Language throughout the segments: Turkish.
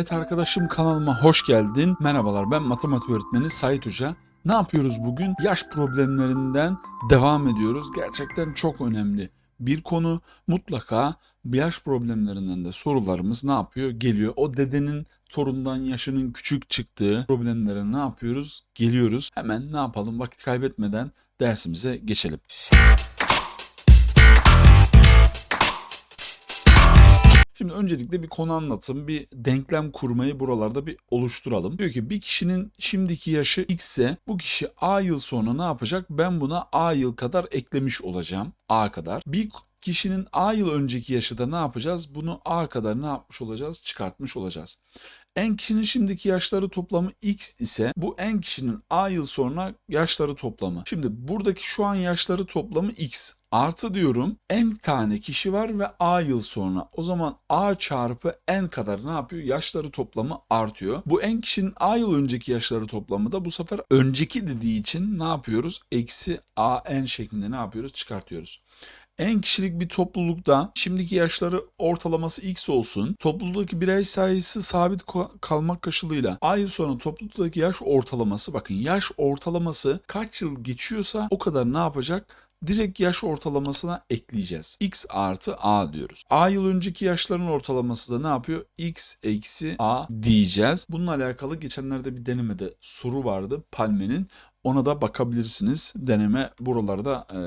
Evet arkadaşım kanalıma hoş geldin. Merhabalar ben matematik öğretmeni Sait Hoca. Ne yapıyoruz bugün? Yaş problemlerinden devam ediyoruz. Gerçekten çok önemli bir konu. Mutlaka yaş problemlerinden de sorularımız ne yapıyor? Geliyor. O dedenin torundan yaşının küçük çıktığı problemlere ne yapıyoruz? Geliyoruz. Hemen ne yapalım vakit kaybetmeden dersimize geçelim. Şimdi öncelikle bir konu anlatım, bir denklem kurmayı buralarda bir oluşturalım. Diyor ki bir kişinin şimdiki yaşı x ise bu kişi a yıl sonra ne yapacak? Ben buna a yıl kadar eklemiş olacağım. a kadar. Bir kişinin a yıl önceki yaşı da ne yapacağız? Bunu a kadar ne yapmış olacağız? Çıkartmış olacağız. En kişinin şimdiki yaşları toplamı x ise bu en kişinin a yıl sonra yaşları toplamı. Şimdi buradaki şu an yaşları toplamı x. Artı diyorum n tane kişi var ve a yıl sonra. O zaman a çarpı n kadar ne yapıyor? Yaşları toplamı artıyor. Bu n kişinin a yıl önceki yaşları toplamı da bu sefer önceki dediği için ne yapıyoruz? Eksi a n şeklinde ne yapıyoruz? Çıkartıyoruz. En kişilik bir toplulukta şimdiki yaşları ortalaması x olsun. Topluluktaki birey sayısı sabit kalmak koşuluyla a yıl sonra topluluktaki yaş ortalaması bakın yaş ortalaması kaç yıl geçiyorsa o kadar ne yapacak? direkt yaş ortalamasına ekleyeceğiz. x artı a diyoruz. a yıl önceki yaşların ortalaması da ne yapıyor? x eksi a diyeceğiz. Bununla alakalı geçenlerde bir denemede soru vardı Palme'nin. Ona da bakabilirsiniz. Deneme buralarda e,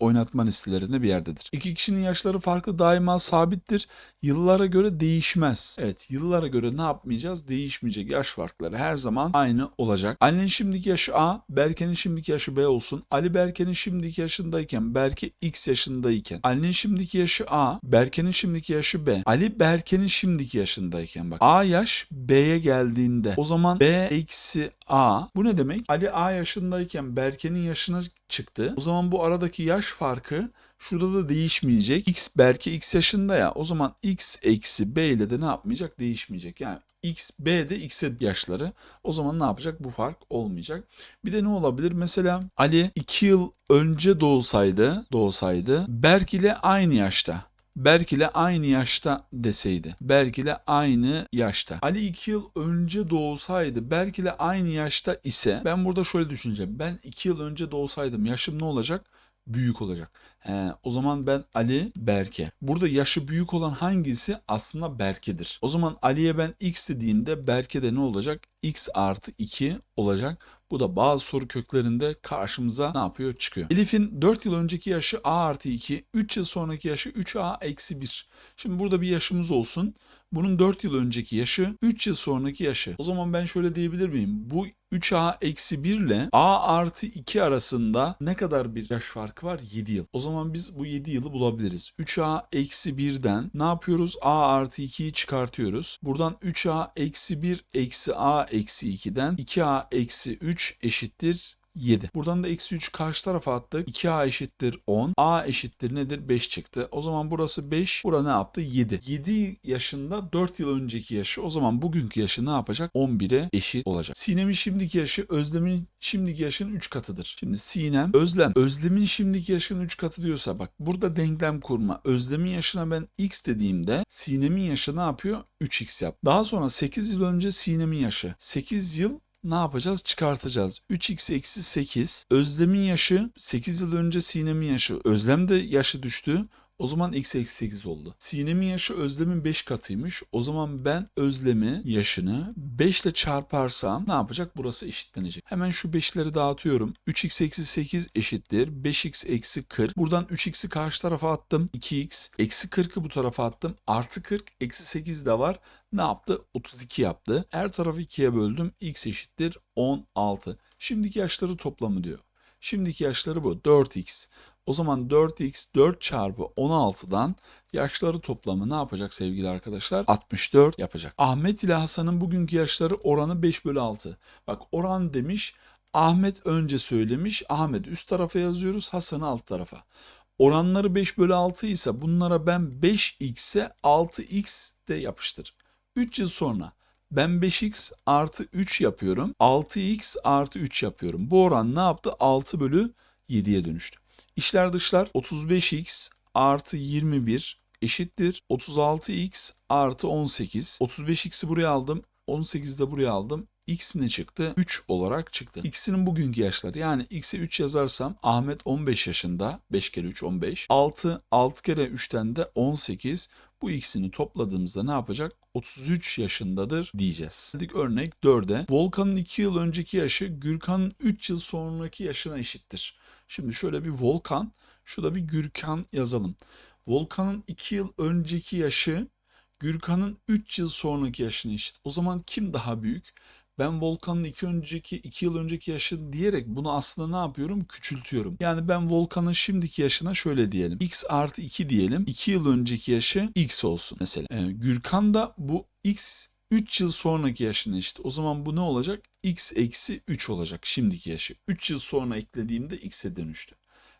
oynatma listelerinde bir yerdedir. İki kişinin yaşları farklı daima sabittir. Yıllara göre değişmez. Evet yıllara göre ne yapmayacağız? Değişmeyecek. Yaş farkları her zaman aynı olacak. Ali'nin şimdiki yaşı A, Berke'nin şimdiki yaşı B olsun. Ali Berke'nin şimdiki yaşındayken, Berke X yaşındayken. Ali'nin şimdiki yaşı A, Berke'nin şimdiki yaşı B. Ali Berke'nin şimdiki yaşındayken bak. A yaş B'ye geldiğinde o zaman B eksi A. Bu ne demek? Ali A yaşındayken Berke'nin yaşına çıktı. O zaman bu aradaki yaş farkı şurada da değişmeyecek. X belki X yaşında ya. O zaman X eksi B ile de ne yapmayacak? Değişmeyecek. Yani X, B de X'e yaşları. O zaman ne yapacak? Bu fark olmayacak. Bir de ne olabilir? Mesela Ali 2 yıl önce doğsaydı, doğsaydı Berk ile aynı yaşta. Berk ile aynı yaşta deseydi. Berk ile aynı yaşta. Ali 2 yıl önce doğsaydı Berk ile aynı yaşta ise ben burada şöyle düşüneceğim. Ben 2 yıl önce doğsaydım yaşım ne olacak? Büyük olacak. He, o zaman ben Ali Berke. Burada yaşı büyük olan hangisi? Aslında Berke'dir. O zaman Ali'ye ben x dediğimde Berke de ne olacak? X artı 2 olacak. Bu da bazı soru köklerinde karşımıza ne yapıyor? Çıkıyor. Elif'in 4 yıl önceki yaşı a artı 2, 3 yıl sonraki yaşı 3a eksi 1. Şimdi burada bir yaşımız olsun. Bunun 4 yıl önceki yaşı, 3 yıl sonraki yaşı. O zaman ben şöyle diyebilir miyim? Bu 3a eksi 1 ile a artı 2 arasında ne kadar bir yaş farkı var? 7 yıl. O zaman biz bu 7 yılı bulabiliriz. 3a eksi 1'den ne yapıyoruz? a artı 2'yi çıkartıyoruz. Buradan 3a eksi 1 eksi a eksi 2'den 2a eksi 3 eşittir 7. Buradan da eksi 3 karşı tarafa attık. 2a eşittir 10. a eşittir nedir? 5 çıktı. O zaman burası 5. Bura ne yaptı? 7. 7 yaşında 4 yıl önceki yaşı. O zaman bugünkü yaşı ne yapacak? 11'e eşit olacak. Sinem'in şimdiki yaşı Özlem'in şimdiki yaşının 3 katıdır. Şimdi Sinem, Özlem, Özlem'in şimdiki yaşının 3 katı diyorsa bak burada denklem kurma. Özlem'in yaşına ben x dediğimde Sinem'in yaşı ne yapıyor? 3x yap. Daha sonra 8 yıl önce Sinem'in yaşı. 8 yıl ne yapacağız? Çıkartacağız. 3x eksi 8. Özlem'in yaşı 8 yıl önce Sinem'in yaşı. Özlem de yaşı düştü. O zaman x eksi 8 oldu. Sinem'in yaşı Özlem'in 5 katıymış. O zaman ben Özlem'i yaşını 5 ile çarparsam ne yapacak? Burası eşitlenecek. Hemen şu 5'leri dağıtıyorum. 3x eksi 8 eşittir. 5x eksi 40. Buradan 3x'i karşı tarafa attım. 2x. Eksi 40'ı bu tarafa attım. Artı 40. Eksi 8 de var. Ne yaptı? 32 yaptı. Her tarafı 2'ye böldüm. x eşittir 16. Şimdiki yaşları toplamı diyor. Şimdiki yaşları bu. 4x. O zaman 4x 4 çarpı 16'dan yaşları toplamı ne yapacak sevgili arkadaşlar? 64 yapacak. Ahmet ile Hasan'ın bugünkü yaşları oranı 5 bölü 6. Bak oran demiş Ahmet önce söylemiş. Ahmet üst tarafa yazıyoruz. Hasan'ı alt tarafa. Oranları 5 bölü 6 ise bunlara ben 5x'e 6x de yapıştır. 3 yıl sonra ben 5x artı 3 yapıyorum. 6x artı 3 yapıyorum. Bu oran ne yaptı? 6 bölü 7'ye dönüştü. İşler dışlar 35x artı 21 eşittir 36x artı 18. 35x'i buraya aldım. 18'i de buraya aldım. X ne çıktı? 3 olarak çıktı. X'inin bugünkü yaşları yani X'e 3 yazarsam Ahmet 15 yaşında. 5 kere 3 15. 6, 6 kere 3'ten de 18. Bu ikisini topladığımızda ne yapacak? 33 yaşındadır diyeceğiz. Dedik örnek 4'e. Volkan'ın 2 yıl önceki yaşı Gürkan'ın 3 yıl sonraki yaşına eşittir. Şimdi şöyle bir Volkan, şurada bir Gürkan yazalım. Volkan'ın 2 yıl önceki yaşı Gürkan'ın 3 yıl sonraki yaşına eşit. O zaman kim daha büyük? Ben Volkan'ın 2 önceki 2 yıl önceki yaşı diyerek bunu aslında ne yapıyorum? Küçültüyorum. Yani ben Volkan'ın şimdiki yaşına şöyle diyelim. X artı 2 diyelim. 2 yıl önceki yaşı X olsun mesela. Ee, Gürkan da bu X 3 yıl sonraki yaşına eşit. O zaman bu ne olacak? X eksi 3 olacak şimdiki yaşı. 3 yıl sonra eklediğimde X'e dönüştü.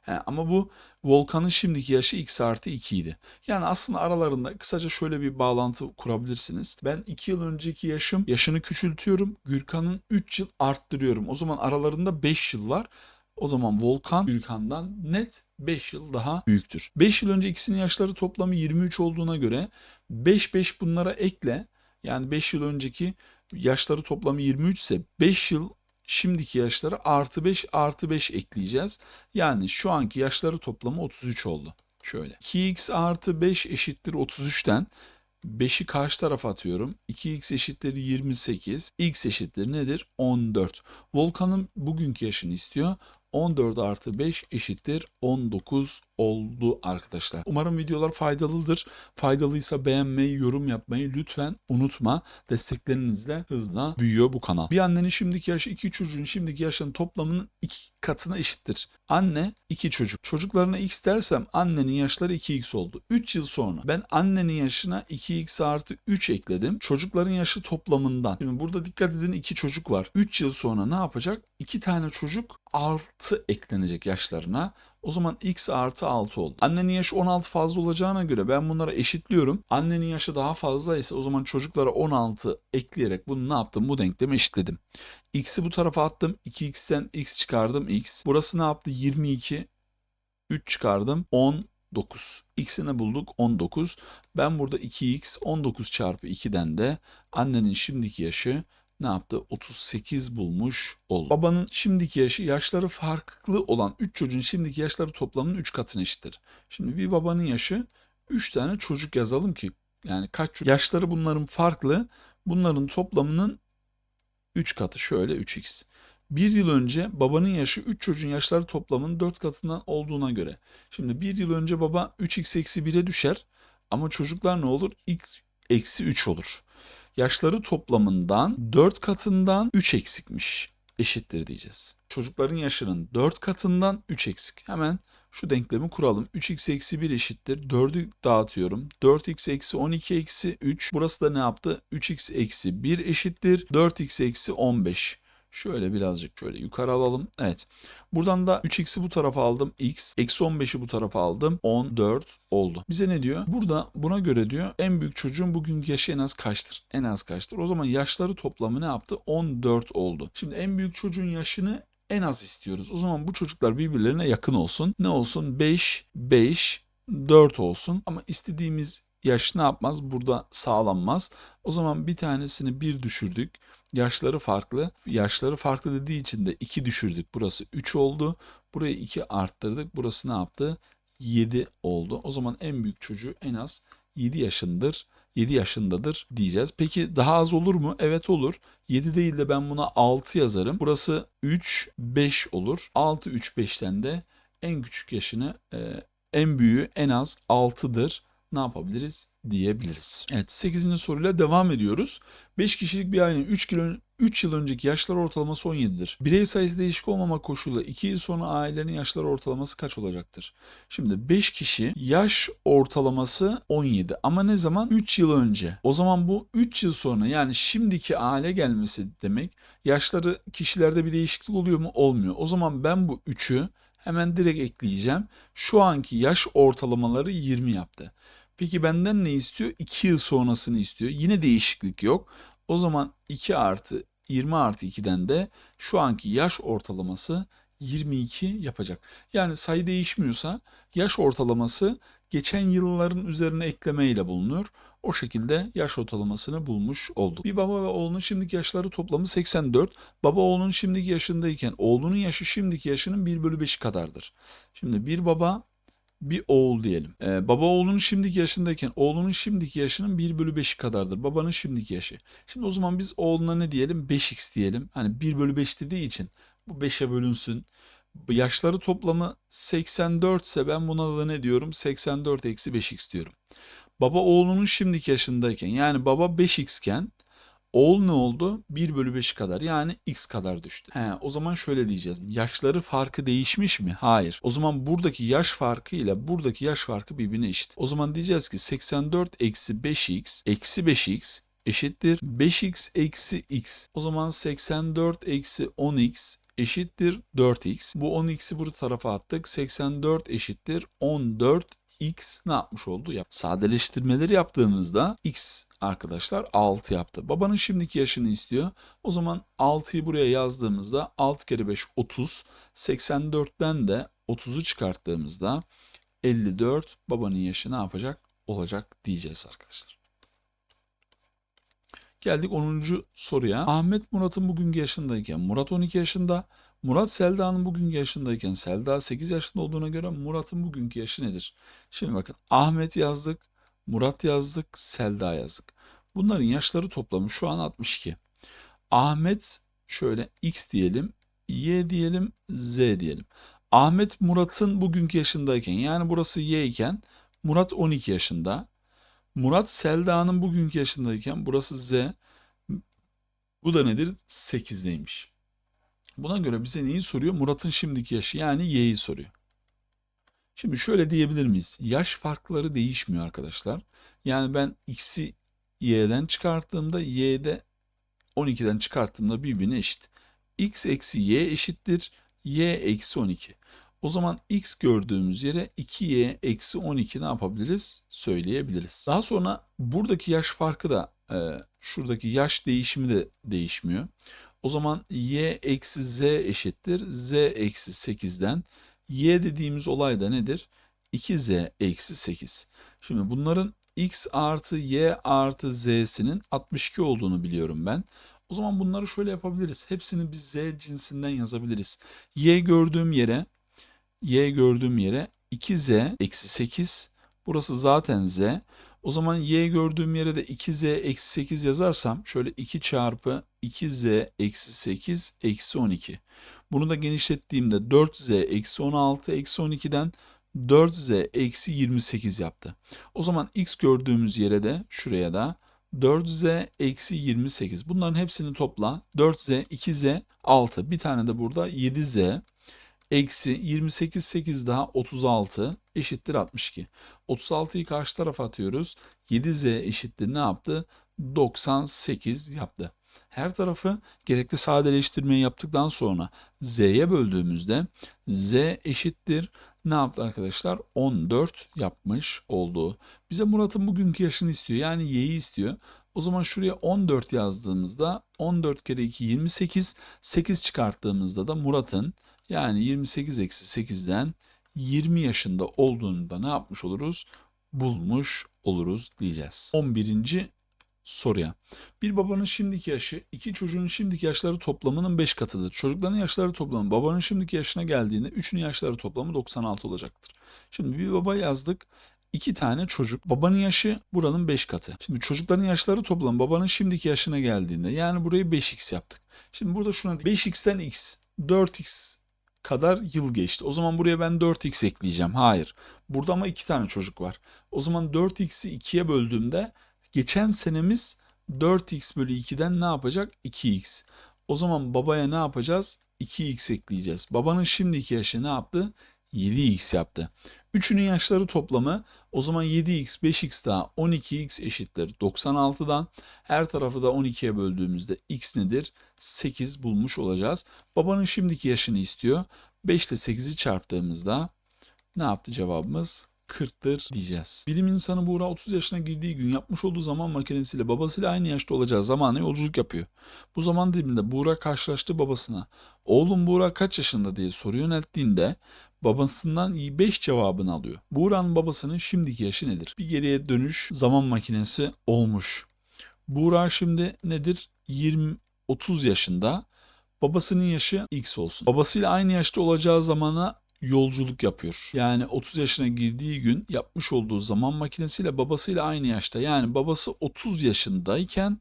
He, ama bu Volkan'ın şimdiki yaşı x artı 2 idi. Yani aslında aralarında kısaca şöyle bir bağlantı kurabilirsiniz. Ben 2 yıl önceki yaşım yaşını küçültüyorum. Gürkan'ın 3 yıl arttırıyorum. O zaman aralarında 5 yıl var. O zaman Volkan Gürkan'dan net 5 yıl daha büyüktür. 5 yıl önce ikisinin yaşları toplamı 23 olduğuna göre 5 5 bunlara ekle. Yani 5 yıl önceki yaşları toplamı 23 ise 5 yıl şimdiki yaşları artı 5 artı 5 ekleyeceğiz. Yani şu anki yaşları toplamı 33 oldu. Şöyle. 2x artı 5 eşittir 33'ten 5'i karşı tarafa atıyorum. 2x eşittir 28. x eşittir nedir? 14. Volkan'ın bugünkü yaşını istiyor. 14 artı 5 eşittir 19 oldu arkadaşlar. Umarım videolar faydalıdır. Faydalıysa beğenmeyi, yorum yapmayı lütfen unutma. Desteklerinizle hızla büyüyor bu kanal. Bir annenin şimdiki yaşı iki çocuğun şimdiki yaşının toplamının iki katına eşittir. Anne iki çocuk. Çocuklarına x dersem annenin yaşları 2x oldu. 3 yıl sonra ben annenin yaşına 2x artı 3 ekledim. Çocukların yaşı toplamından. Şimdi burada dikkat edin iki çocuk var. 3 yıl sonra ne yapacak? 2 tane çocuk 6 eklenecek yaşlarına. O zaman x artı 6 oldu. Annenin yaşı 16 fazla olacağına göre ben bunları eşitliyorum. Annenin yaşı daha fazla ise o zaman çocuklara 16 ekleyerek bunu ne yaptım? Bu denklemi eşitledim. x'i bu tarafa attım. 2x'ten x çıkardım x. Burası ne yaptı? 22. 3 çıkardım. 10 9. X'i ne bulduk? 19. Ben burada 2x 19 çarpı 2'den de annenin şimdiki yaşı ne yaptı? 38 bulmuş oldu. Babanın şimdiki yaşı yaşları farklı olan 3 çocuğun şimdiki yaşları toplamının 3 katına eşittir. Şimdi bir babanın yaşı 3 tane çocuk yazalım ki yani kaç çocuk? Yaşları bunların farklı. Bunların toplamının 3 katı şöyle 3x. Bir yıl önce babanın yaşı 3 çocuğun yaşları toplamının 4 katından olduğuna göre. Şimdi bir yıl önce baba 3x eksi 1'e düşer ama çocuklar ne olur? x eksi 3 olur yaşları toplamından 4 katından 3 eksikmiş. Eşittir diyeceğiz. Çocukların yaşının 4 katından 3 eksik. Hemen şu denklemi kuralım. 3x eksi 1 eşittir. 4'ü dağıtıyorum. 4x eksi 12 eksi 3. Burası da ne yaptı? 3x eksi 1 eşittir. 4x eksi 15. Şöyle birazcık şöyle yukarı alalım. Evet. Buradan da 3x'i bu tarafa aldım. x. Eksi 15'i bu tarafa aldım. 14 oldu. Bize ne diyor? Burada buna göre diyor en büyük çocuğun bugünkü yaşı en az kaçtır? En az kaçtır? O zaman yaşları toplamı ne yaptı? 14 oldu. Şimdi en büyük çocuğun yaşını en az istiyoruz. O zaman bu çocuklar birbirlerine yakın olsun. Ne olsun? 5, 5, 4 olsun. Ama istediğimiz yaş ne yapmaz? Burada sağlanmaz. O zaman bir tanesini bir düşürdük. Yaşları farklı. Yaşları farklı dediği için de 2 düşürdük. Burası 3 oldu. Burayı 2 arttırdık. Burası ne yaptı? 7 oldu. O zaman en büyük çocuğu en az 7 yaşındır. 7 yaşındadır diyeceğiz. Peki daha az olur mu? Evet olur. 7 değil de ben buna 6 yazarım. Burası 3, 5 olur. 6, 3, 5'ten de en küçük yaşını e, en büyüğü en az 6'dır ne yapabiliriz diyebiliriz. Evet 8. soruyla devam ediyoruz. 5 kişilik bir ailenin 3 kilo 3 yıl önceki yaşlar ortalaması 17'dir. Birey sayısı değişik olmama koşulu 2 yıl sonra ailelerin yaşları ortalaması kaç olacaktır? Şimdi 5 kişi yaş ortalaması 17 ama ne zaman? 3 yıl önce. O zaman bu 3 yıl sonra yani şimdiki aile gelmesi demek yaşları kişilerde bir değişiklik oluyor mu? Olmuyor. O zaman ben bu 3'ü hemen direkt ekleyeceğim. Şu anki yaş ortalamaları 20 yaptı. Peki benden ne istiyor? 2 yıl sonrasını istiyor. Yine değişiklik yok. O zaman 2 artı 20 artı 2'den de şu anki yaş ortalaması 22 yapacak. Yani sayı değişmiyorsa yaş ortalaması geçen yılların üzerine ekleme ile bulunur. O şekilde yaş ortalamasını bulmuş olduk. Bir baba ve oğlunun şimdiki yaşları toplamı 84. Baba oğlunun şimdiki yaşındayken oğlunun yaşı şimdiki yaşının 1 bölü 5'i kadardır. Şimdi bir baba bir oğul diyelim. Ee, baba oğlunun şimdiki yaşındayken oğlunun şimdiki yaşının 1 bölü 5'i kadardır. Babanın şimdiki yaşı. Şimdi o zaman biz oğluna ne diyelim? 5x diyelim. Hani 1 bölü 5 dediği için bu 5'e bölünsün. Yaşları toplamı 84 ise ben buna da ne diyorum? 84 eksi 5x diyorum. Baba oğlunun şimdiki yaşındayken yani baba 5x iken oğul ne oldu? 1 bölü 5 kadar yani x kadar düştü. He, o zaman şöyle diyeceğiz. Yaşları farkı değişmiş mi? Hayır. O zaman buradaki yaş farkı ile buradaki yaş farkı birbirine eşit. O zaman diyeceğiz ki 84 eksi 5x eksi 5x eşittir 5x eksi x. O zaman 84 eksi 10x eşittir 4x. Bu 10x'i bu tarafa attık. 84 eşittir 14 x ne yapmış oldu? Yap. Sadeleştirmeleri yaptığımızda x arkadaşlar 6 yaptı. Babanın şimdiki yaşını istiyor. O zaman 6'yı buraya yazdığımızda 6 kere 5 30. 84'ten de 30'u çıkarttığımızda 54 babanın yaşı ne yapacak? Olacak diyeceğiz arkadaşlar. Geldik 10. soruya. Ahmet Murat'ın bugünkü yaşındayken Murat 12 yaşında, Murat Selda'nın bugünkü yaşındayken Selda 8 yaşında olduğuna göre Murat'ın bugünkü yaşı nedir? Şimdi bakın Ahmet yazdık, Murat yazdık, Selda yazdık. Bunların yaşları toplamı şu an 62. Ahmet şöyle x diyelim, y diyelim, z diyelim. Ahmet Murat'ın bugünkü yaşındayken yani burası y iken Murat 12 yaşında. Murat Selda'nın bugünkü yaşındayken burası Z. Bu da nedir? 8'deymiş. Buna göre bize neyi soruyor? Murat'ın şimdiki yaşı yani Y'yi soruyor. Şimdi şöyle diyebilir miyiz? Yaş farkları değişmiyor arkadaşlar. Yani ben X'i Y'den çıkarttığımda Y'de 12'den çıkarttığımda birbirine eşit. X eksi Y eşittir. Y eksi 12. O zaman x gördüğümüz yere 2y eksi 12 ne yapabiliriz? Söyleyebiliriz. Daha sonra buradaki yaş farkı da e, şuradaki yaş değişimi de değişmiyor. O zaman y eksi z eşittir. z eksi 8'den y dediğimiz olay da nedir? 2z eksi 8. Şimdi bunların x artı y artı z'sinin 62 olduğunu biliyorum ben. O zaman bunları şöyle yapabiliriz. Hepsini biz z cinsinden yazabiliriz. y gördüğüm yere y gördüğüm yere 2z eksi 8. Burası zaten z. O zaman y gördüğüm yere de 2z eksi 8 yazarsam şöyle 2 çarpı 2z eksi 8 eksi 12. Bunu da genişlettiğimde 4z eksi 16 eksi 12'den 4z eksi 28 yaptı. O zaman x gördüğümüz yere de şuraya da 4z eksi 28. Bunların hepsini topla. 4z, 2z, 6. Bir tane de burada 7z eksi 28 8 daha 36 eşittir 62. 36'yı karşı tarafa atıyoruz. 7z eşittir ne yaptı? 98 yaptı. Her tarafı gerekli sadeleştirmeyi yaptıktan sonra z'ye böldüğümüzde z eşittir ne yaptı arkadaşlar? 14 yapmış oldu. Bize Murat'ın bugünkü yaşını istiyor. Yani y'yi istiyor. O zaman şuraya 14 yazdığımızda 14 kere 2 28. 8 çıkarttığımızda da Murat'ın yani 28 eksi 8'den 20 yaşında olduğunu da ne yapmış oluruz? Bulmuş oluruz diyeceğiz. 11. soruya. Bir babanın şimdiki yaşı iki çocuğun şimdiki yaşları toplamının 5 katıdır. Çocukların yaşları toplamı babanın şimdiki yaşına geldiğinde üçünün yaşları toplamı 96 olacaktır. Şimdi bir baba yazdık. İki tane çocuk. Babanın yaşı buranın 5 katı. Şimdi çocukların yaşları toplamı babanın şimdiki yaşına geldiğinde yani burayı 5x yaptık. Şimdi burada şuna 5x'ten x 4x kadar yıl geçti. O zaman buraya ben 4x ekleyeceğim. Hayır. Burada ama iki tane çocuk var. O zaman 4x'i 2'ye böldüğümde geçen senemiz 4x bölü 2'den ne yapacak? 2x. O zaman babaya ne yapacağız? 2x ekleyeceğiz. Babanın şimdiki yaşı ne yaptı? 7x yaptı. Üçünün yaşları toplamı o zaman 7x 5x daha 12x eşittir 96'dan. Her tarafı da 12'ye böldüğümüzde x nedir? 8 bulmuş olacağız. Babanın şimdiki yaşını istiyor. 5 ile 8'i çarptığımızda ne yaptı cevabımız? 40'tır diyeceğiz. Bilim insanı Buğra 30 yaşına girdiği gün yapmış olduğu zaman makinesiyle babasıyla aynı yaşta olacağı zamana yolculuk yapıyor. Bu zaman diliminde Buğra karşılaştığı babasına oğlum Buğra kaç yaşında diye soru yönelttiğinde babasından 5 cevabını alıyor. Buğra'nın babasının şimdiki yaşı nedir? Bir geriye dönüş zaman makinesi olmuş. Buğra şimdi nedir? 20 30 yaşında. Babasının yaşı X olsun. Babasıyla aynı yaşta olacağı zamana yolculuk yapıyor. Yani 30 yaşına girdiği gün yapmış olduğu zaman makinesiyle babasıyla aynı yaşta. Yani babası 30 yaşındayken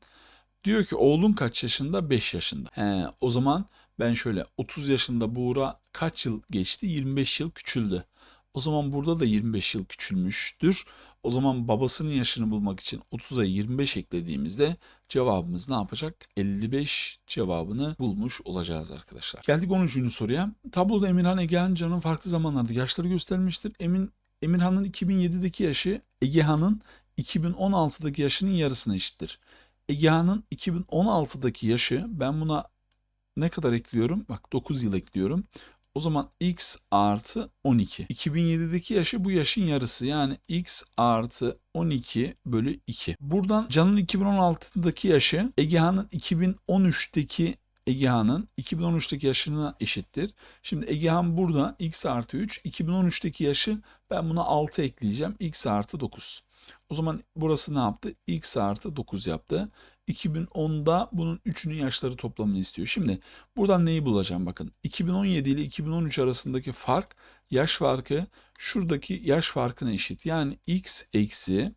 diyor ki oğlun kaç yaşında? 5 yaşında. He, o zaman ben şöyle 30 yaşında Buğra kaç yıl geçti? 25 yıl küçüldü. O zaman burada da 25 yıl küçülmüştür. O zaman babasının yaşını bulmak için 30'a 25 eklediğimizde cevabımız ne yapacak? 55 cevabını bulmuş olacağız arkadaşlar. Geldik 13. soruya. Tabloda Emirhan Egehan Can'ın farklı zamanlarda yaşları göstermiştir. Emin Emirhan'ın 2007'deki yaşı Egehan'ın 2016'daki yaşının yarısına eşittir. Egehan'ın 2016'daki yaşı ben buna ne kadar ekliyorum? Bak 9 yıl ekliyorum. O zaman x artı 12. 2007'deki yaşı bu yaşın yarısı. Yani x artı 12 bölü 2. Buradan Can'ın 2016'daki yaşı Egehan'ın 2013'teki Egehan'ın 2013'teki yaşına eşittir. Şimdi Egehan burada x artı 3. 2013'teki yaşı ben buna 6 ekleyeceğim. x artı 9. O zaman burası ne yaptı? x artı 9 yaptı. 2010'da bunun üçünün yaşları toplamını istiyor. Şimdi buradan neyi bulacağım bakın. 2017 ile 2013 arasındaki fark yaş farkı şuradaki yaş farkına eşit. Yani x eksi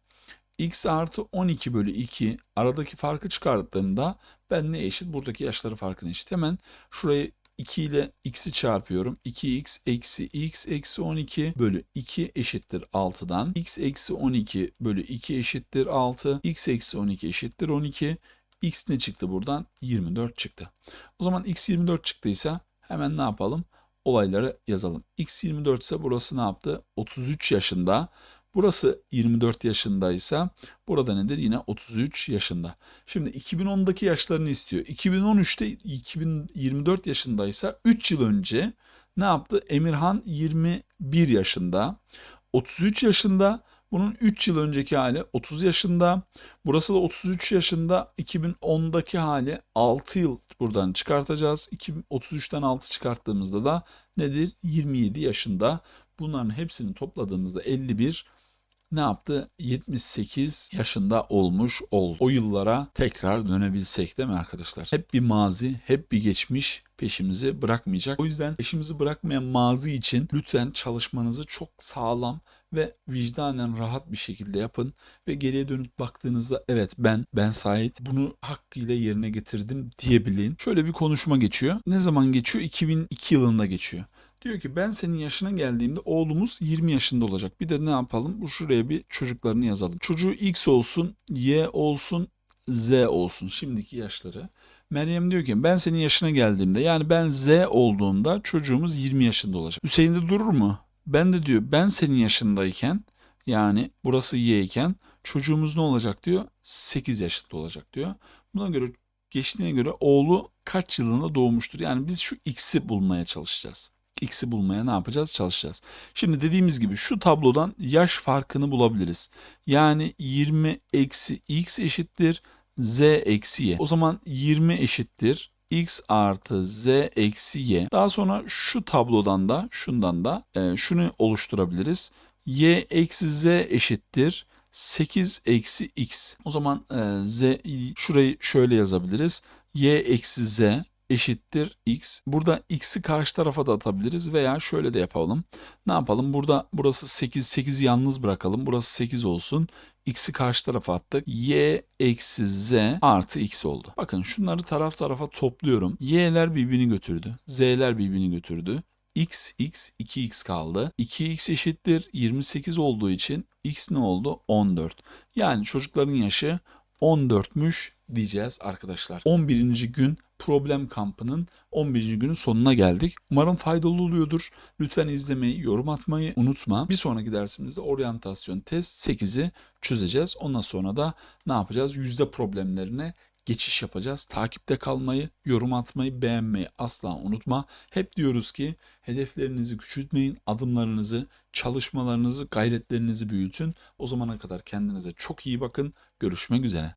x artı 12 bölü 2 aradaki farkı çıkarttığımda ben ne eşit? Buradaki yaşları farkına eşit. Hemen şurayı 2 ile x'i çarpıyorum. 2x eksi x eksi 12 bölü 2 eşittir 6'dan. x eksi 12 bölü 2 eşittir 6. x eksi 12 eşittir 12. x ne çıktı buradan? 24 çıktı. O zaman x 24 çıktıysa hemen ne yapalım? Olayları yazalım. x 24 ise burası ne yaptı? 33 yaşında. Burası 24 yaşındaysa burada nedir? Yine 33 yaşında. Şimdi 2010'daki yaşlarını istiyor. 2013'te 2024 yaşındaysa 3 yıl önce ne yaptı? Emirhan 21 yaşında. 33 yaşında bunun 3 yıl önceki hali 30 yaşında. Burası da 33 yaşında. 2010'daki hali 6 yıl buradan çıkartacağız. 33'ten 6 çıkarttığımızda da nedir? 27 yaşında. Bunların hepsini topladığımızda 51 ne yaptı? 78 yaşında olmuş oldu. O yıllara tekrar dönebilsek değil mi arkadaşlar? Hep bir mazi, hep bir geçmiş peşimizi bırakmayacak. O yüzden peşimizi bırakmayan mazi için lütfen çalışmanızı çok sağlam ve vicdanen rahat bir şekilde yapın ve geriye dönüp baktığınızda evet ben ben Sait bunu hakkıyla yerine getirdim diyebilin. Şöyle bir konuşma geçiyor. Ne zaman geçiyor? 2002 yılında geçiyor. Diyor ki ben senin yaşına geldiğimde oğlumuz 20 yaşında olacak. Bir de ne yapalım? Bu şuraya bir çocuklarını yazalım. Çocuğu X olsun, Y olsun, Z olsun. Şimdiki yaşları. Meryem diyor ki ben senin yaşına geldiğimde yani ben Z olduğumda çocuğumuz 20 yaşında olacak. Hüseyin de durur mu? Ben de diyor ben senin yaşındayken yani burası Y iken çocuğumuz ne olacak diyor 8 yaşında olacak diyor. Buna göre geçtiğine göre oğlu kaç yılında doğmuştur? Yani biz şu X'i bulmaya çalışacağız x'i bulmaya ne yapacağız? Çalışacağız. Şimdi dediğimiz gibi şu tablodan yaş farkını bulabiliriz. Yani 20 eksi x eşittir z eksi y. O zaman 20 eşittir x artı z eksi y. Daha sonra şu tablodan da şundan da e, şunu oluşturabiliriz. y eksi z eşittir 8 eksi x. O zaman e, z şurayı şöyle yazabiliriz. y eksi z eşittir x. Burada x'i karşı tarafa da atabiliriz veya şöyle de yapalım. Ne yapalım? Burada burası 8, 8'i yalnız bırakalım. Burası 8 olsun. x'i karşı tarafa attık. y eksi z artı x oldu. Bakın şunları taraf tarafa topluyorum. y'ler birbirini götürdü. z'ler birbirini götürdü. x, x, 2x kaldı. 2x eşittir 28 olduğu için x ne oldu? 14. Yani çocukların yaşı 14'müş diyeceğiz arkadaşlar. 11. gün problem kampının 11. günün sonuna geldik. Umarım faydalı oluyordur. Lütfen izlemeyi, yorum atmayı unutma. Bir sonraki dersimizde oryantasyon test 8'i çözeceğiz. Ondan sonra da ne yapacağız? Yüzde problemlerine geçiş yapacağız. Takipte kalmayı, yorum atmayı, beğenmeyi asla unutma. Hep diyoruz ki hedeflerinizi küçültmeyin, adımlarınızı, çalışmalarınızı, gayretlerinizi büyütün. O zamana kadar kendinize çok iyi bakın. Görüşmek üzere.